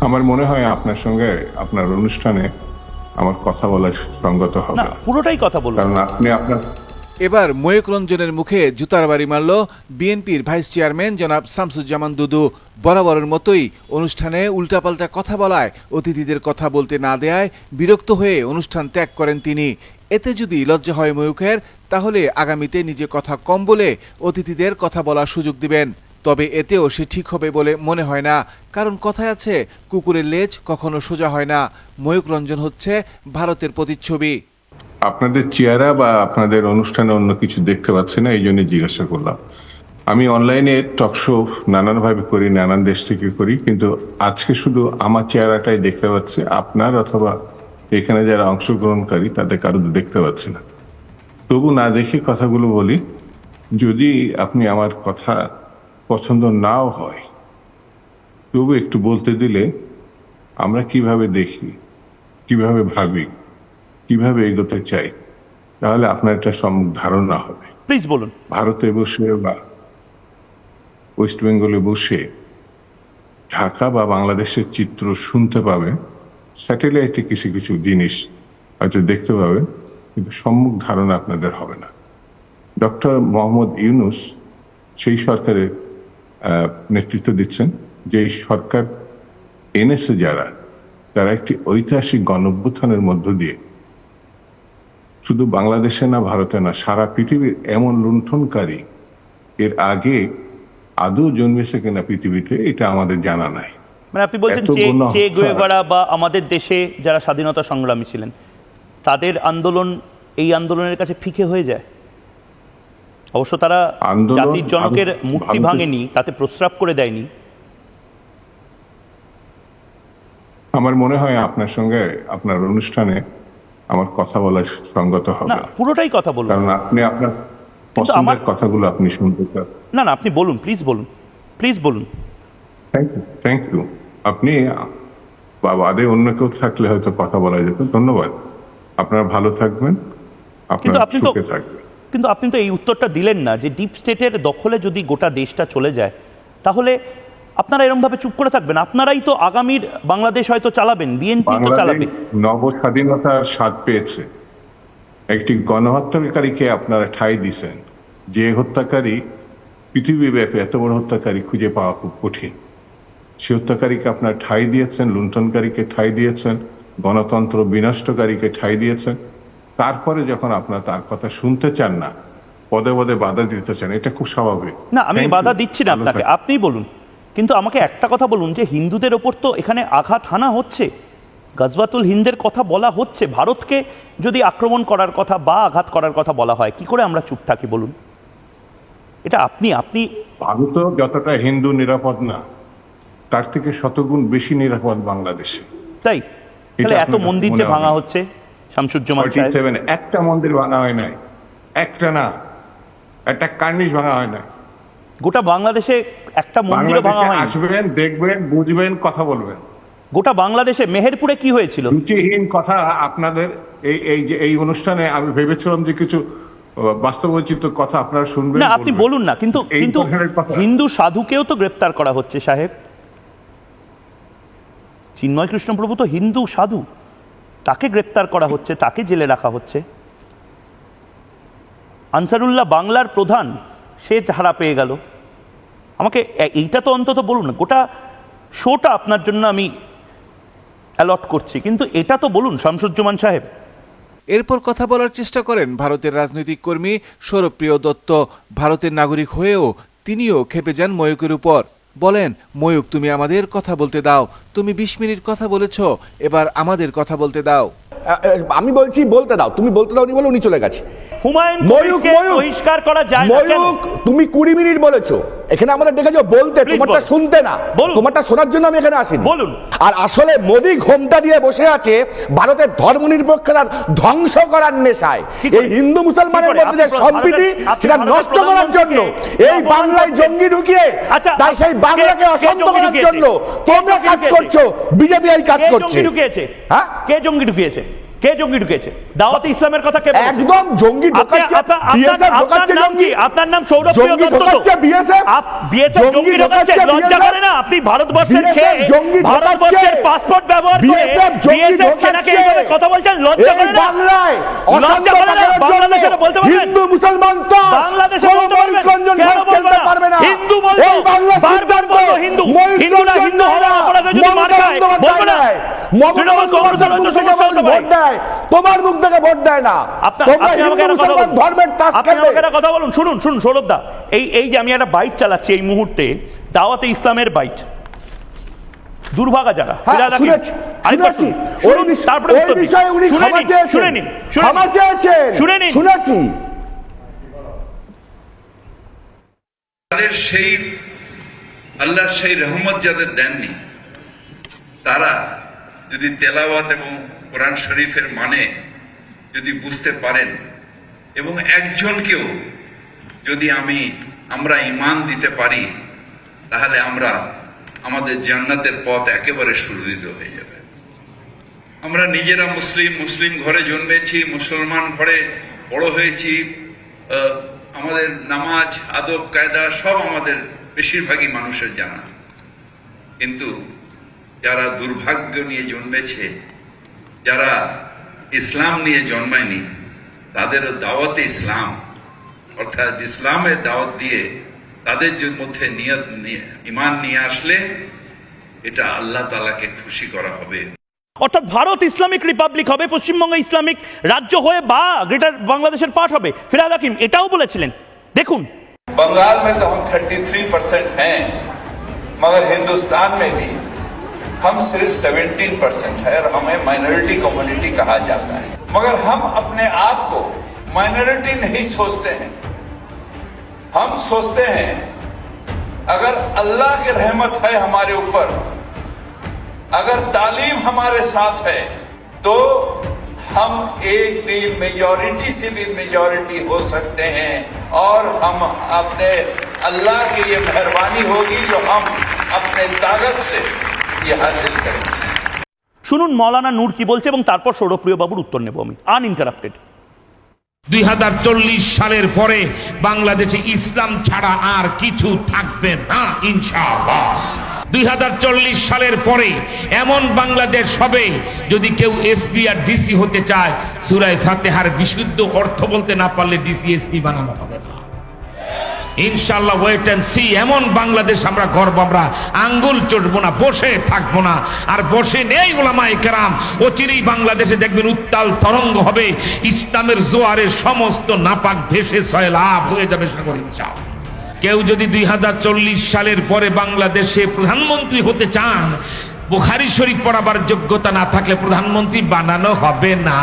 আমার মনে হয় আপনার সঙ্গে আপনার অনুষ্ঠানে আমার কথা বলার সঙ্গত হবে। না। পুরোটাই কথা বলুন। কারণ আপনি আপনার এবার ময়ূক রঞ্জনের মুখে জুতার বাড়ি মারল বিএনপির ভাইস চেয়ারম্যান জনাব শামসুজ্জামান দুদু। বরাবরের মতোই অনুষ্ঠানে উল্টাপাল্টা কথা বলায় অতিথিদের কথা বলতে না দেয়ায় বিরক্ত হয়ে অনুষ্ঠান ত্যাগ করেন তিনি। এতে যদি লজ্জা হয় ময়ূখের তাহলে আগামীতে নিজে কথা কম বলে অতিথিদের কথা বলার সুযোগ দিবেন। তবে এতেও সে ঠিক হবে বলে মনে হয় না। কারণ কথায় আছে, কুকুরের লেজ কখনো সোজা হয় না। ময়ূক রঞ্জন হচ্ছে ভারতের প্রতিচ্ছবি। আপনাদের চেহারা বা আপনাদের অনুষ্ঠানে অন্য কিছু দেখতে পাচ্ছি না, এই জন্য জিজ্ঞাসা করলাম। আমি অনলাইনে টক শো নানানভাবে করি, নানান দেশ থেকে করি, কিন্তু আজকে শুধু আমার চেহারাটাই দেখতে পাচ্ছি, আপনার অথবা এখানে যারা অংশগ্রহণকারী, তাদের কারও দেখতে পাচ্ছি না। তবু না দেখে কথাগুলো বলি, যদি আপনি আমার কথা পছন্দ নাও হয়। তবু একটু বলতে দিলে আমরা কীভাবে দেখি কীভাবে ভাবি কীভাবে এগোতে চাই তাহলে আপনার একটা সম্যক ধারণা হবে। প্লিজ বলুন। ভারতে বসে বা ওয়েস্ট বেঙ্গলে বসে ঢাকা বা বাংলাদেশের চিত্র শুনতে পাবে স্যাটেলাইটে কিছু কিছু জিনিস হয়তো দেখতে পাবে কিন্তু সম্মুখ ধারণা আপনাদের হবে না। ডক্টর মোহাম্মদ ইউনুস সেই সরকারের নেতৃত্ব দিচ্ছেন যে সরকার এনেছে যারা তারা একটি ঐতিহাসিক গণঅভ্যুত্থানের মধ্য দিয়ে। শুধু বাংলাদেশে না ভারতে না সারা পৃথিবীর এমন লুণ্ঠনকারী এর আগে আদৌ জন্মেছে কিনা পৃথিবীতে এটা আমাদের জানা নাই। মানে আপনি বলছেন চে। গুয়েভারা বা আমাদের দেশে যারা স্বাধীনতা সংগ্রামী ছিলেন তাদের আন্দোলন এই আন্দোলনের কাছে ফিকে হয়ে যায়? অবশ্য তারা আন্দোলন জাতির জনকের মূর্তি ভাঙেনি তাতে প্রস্রাব করে দেয়নি। আমার মনে হয় আপনার সঙ্গে আপনার অনুষ্ঠানে আমার কথা বলা সঙ্গত হবে। না পুরোটাই কথা বলুন। কারণ আপনি আপনার পছন্দের আমার- কথাগুলো আপনি শুনতে চান। না না আপনি বলুন প্লিজ বলুন প্লিজ বলুন। থ্যাংক ইউ থ্যাংক ইউ আপনি বা বাদে অন্য কেউ থাকলে হয়তো কথা বলা যেত। ধন্যবাদ। আপনারা ভালো থাকবেন। আপনার আপনি তো সুখে থাকবেন। কিন্তু আপনি তো এই উত্তরটা দিলেন না যে ডিপ স্টেটের দখলে যদি গোটা দেশটা চলে যায় তাহলে আপনারা এরকমভাবে চুপ করে থাকবেন। আপনারাই তো আগামীর বাংলাদেশ হয়তো চালাবেন বিএনপি তো চালাবে। নব স্বাধীনতার স্বাদ পেয়েছে। একটি গণহত্যাকারীকে আপনারা ঠাঁই দিছেন। যে হত্যাকারী পৃথিবী পৃথিবীব্যাপী এত বড় হত্যাকারী খুঁজে পাওয়া খুব কঠিন। সে হত্যাকারীকে আপনার ঠাঁই দিয়েছেন লুণ্ঠনকারীকে ঠাঁই দিয়েছেন গণতন্ত্র বিনষ্টকারীকে ঠাঁই দিয়েছেন। তারপরে যখন আপনার তার কথা শুনতে চান না পদে পদে বাধা দিতে চান এটা খুব স্বাভাবিক। না আমি বাধা দিচ্ছি না আপনাকে। আপনিই বলুন। কিন্তু আমাকে একটা কথা বলুন যে হিন্দুদের ওপর তো এখানে আঘাত হানা হচ্ছে। গজওয়াতুল হিন্দের কথা বলা হচ্ছে ভারতকে যদি আক্রমণ করার কথা বা আঘাত করার কথা বলা হয় কি করে আমরা চুপ থাকি বলুন? এটা আপনি আপনি ভারতও যতটা হিন্দু নিরাপদ না তার থেকে শতগুণ বেশি নিরাপদ বাংলাদেশে। তাই? তাহলে এত মন্দির যে ভাঙা হচ্ছে? শামসুজ্জামান সাহেব। একটা মন্দির ভাঙা হয় নাই। একটা না। একটা কার্নিশ ভাঙা হয় না গোটা বাংলাদেশে একটা মন্দিরও ভাঙা হয়নি। আসবেন দেখবেন বুঝবেন কথা বলবেন। গোটা বাংলাদেশে মেহেরপুরে কি হয়েছিল? রুচিহীন কথা আপনাদের এই এই যে এই অনুষ্ঠানে আমি ভেবেছিলাম যে কিছু বাস্তবোচিত কথা আপনারা শুনবেন না আপনি বলুন না কিন্তু এই কিন্তু হিন্দু সাধুকেও তো গ্রেপ্তার করা হচ্ছে সাহেব। চিন্ময় কৃষ্ণপ্রভু তো হিন্দু সাধু। তাকে গ্রেপ্তার করা হচ্ছে, তাকে জেলে রাখা হচ্ছে। আনসারুল্লাহ বাংলার প্রধান, সে ধারা পেয়ে গেল। আমাকে এইটা তো অন্তত বলুন গোটা শোটা আপনার জন্য আমি অ্যালট করছি, কিন্তু এটা তো বলুন, শামসুজ্জামান সাহেব। এরপর কথা বলার চেষ্টা করেন ভারতের রাজনৈতিক কর্মী সৌরভপ্রিয় দত্ত। ভারতের নাগরিক হয়েও তিনিও খেপে যান ময়ূকের উপর। বলেন, ময়ূক, তুমি আমাদের কথা বলতে দাও। তুমি বিশ মিনিট কথা বলেছ, এবার আমাদের কথা বলতে দাও। আমি বলছি বলতে দাও তুমি বলতে দাও নি বলে উনি চলে গেছে। হুমায়ুন ময়ূক ময়ূক বহিষ্কার করা যায় ময়ূক তুমি কুড়ি মিনিট বলেছ। এখানে আমাদের ডেকেছো বলতে তোমারটা শুনতে না। তোমারটা শোনার জন্য আমি এখানে আসিনি। বলুন। আর আসলে মোদি ঘোমটা দিয়ে বসে আছে ভারতের ধর্ম ধর্মনিরপেক্ষতার ধ্বংস করার নেশায়। এই হিন্দু মুসলমানের মধ্যে যে সম্প্রীতি সেটা নষ্ট করার জন্য। এই বাংলায় জঙ্গি ঢুকিয়ে আচ্ছা, তাই সেই বাংলাকে কে অশান্ত করার জন্য তোমরা কাজ করছ বিজেপি এই কাজ কে করছে। জঙ্গি ঢুকিয়েছে? হ্যাঁ? কে জঙ্গি ঢুকিয়েছে? কে জঙ্গি ঢুকেছে? দাওয়াতে ইসলামের কথা কে একদম জঙ্গি ঢোকাচ্ছে নাম জঙ্গি। আপনার নাম সৌরভ প্রিয় দত্ত। ঢোকাচ্ছে BSF আপ- BSF জঙ্গি ঢোকাচ্ছে লজ্জা করে না? আপনি ভারতবর্ষের খেয়ে ভারতবর্ষের পাসপোর্ট ব্যবহার করে বিএসএফ সেনাকে এইভাবে কথা বলছেন লজ্জা করে না? বাংলায় লজ্জা করে না? বাংলাদেশের বলতে পারবেন? হিন্দু মুসলমান তো বাংলাদেশে কোনো বলতে পারবেন কেন না? পারবে না। হিন্দু বলব বারবার বলব হিন্দু। হিন্দু হওয়ার নয়, অপরাধে যদি মার মমতা খায় বন্দ্যোপাধ্যায় বলব না নয়। মমতা তৃণমূল কংগ্রেসের হয়তো বন্দ্যোপাধ্যায় সমস্যা হতে পারে ভোট দেয়। তোমার মুখ থেকে ভোট দেয় না। আপনার তোমরা আপনি আমাকে হিন্দু একটা কথা মুসলমান বলুন। ধর্মের তাস আপনি খেলবে। আমাকে একটা কথা বলুন। শুনুন শুনুন সৌরভদা এই এই যে আমি একটা বাইট চালাচ্ছি এই মুহূর্তে দাওয়াতে ইসলামের বাইট দুর্ভাগা যারা হ্যাঁ, তাদের সেই আল্লাহ সেই রহমত যাদের দেননি তারা যদি তেলাওয়াত এবং কোরআন শরীফের মানে যদি বুঝতে পারেন, এবং একজনকেও যদি আমি, আমরা ইমান দিতে পারি, তাহলে আমরা আমাদের জান্নাতের পথ একেবারে সুরক্ষিত হয়ে যাবে। আমরা নিজেরা মুসলিম মুসলিম ঘরে জন্মেছি, মুসলমান ঘরে বড় হয়েছি আমাদের নামাজ, আদব, কায়দা সব আমাদের বেশিরভাগই মানুষের জানা। কিন্তু যারা দুর্ভাগ্য নিয়ে জন্মেছে যারা ইসলাম নিয়ে জন্মায়নি তাদেরও দাওয়াতে ইসলাম অর্থাৎ ইসলামের দাওয়াত দিয়ে তাদের যে মধ্যে নিয়ত নিয়ে ইমান নিয়ে আসলে এটা আল্লাহ তালাকে খুশি করা হবে অর্থাৎ ভারত ইসলামিক রিপাবলিক হবে পশ্চিমবঙ্গ ইসলামিক রাজ্য হয়ে বা গ্রেটার বাংলাদেশের পার্ট হবে ফিরহাদ হাকিম এটাও বলেছিলেন দেখুন बंगाल में तो हम 33 परसेंट हैं मगर हिंदुस्तान में भी हम सिर्फ़ 17 परसेंट है और हमें माइनॉरिटी कम्युनिटी कहा जाता है। मगर हम अपने आप को माइनॉरिटी नहीं सोचते हैं। हम सोचते हैं, अगर अल्लाह की रहमत है हमारे ऊपर, अगर तालीम हमारे साथ है तो हम एक दिन मेजॉरिटी से भी मेजॉरिटी हो सकते हैं और हम अपने अल्लाह की ये मेहरबानी होगी जो हम अपने ताकत से শুনুন মৌলানা নূর কি বলছে এবং তারপর সৌরপ্রিয় বাবুর উত্তর নেব আমি। আনইন্টারাপ্টেড দুই হাজার চল্লিশ সালের পরে বাংলাদেশে ইসলাম ছাড়া আর কিছু থাকবে না ইনশাআল্লাহ। দুই হাজার চল্লিশ সালের পরে এমন বাংলাদেশ হবে যদি কেউ এসপি আর ডিসি হতে চায় সুরায় ফাতেহার বিশুদ্ধ অর্থ বলতে না পারলে ডিসি এসপি বানানো হবে। না ইনশাল্লাহ ওয়েট অ্যান্ড সি এমন বাংলাদেশ আমরা গর্ব, আমরা আঙ্গুল চটবো না, বসে থাকব না। আর বসে নেই ওলামা একরাম অচিরেই বাংলাদেশে দেখবেন উত্তাল তরঙ্গ হবে, ইসলামের জোয়ারে সমস্ত নাপাক ভেসে ছয় লাভ হয়ে যাবে সাগর ইনশাআল্লাহ। কেউ যদি দুই চল্লিশ সালের পরে বাংলাদেশে প্রধানমন্ত্রী হতে চান, বুখারি শরীফ পড়াবার যোগ্যতা না থাকলে প্রধানমন্ত্রী বানানো হবে না।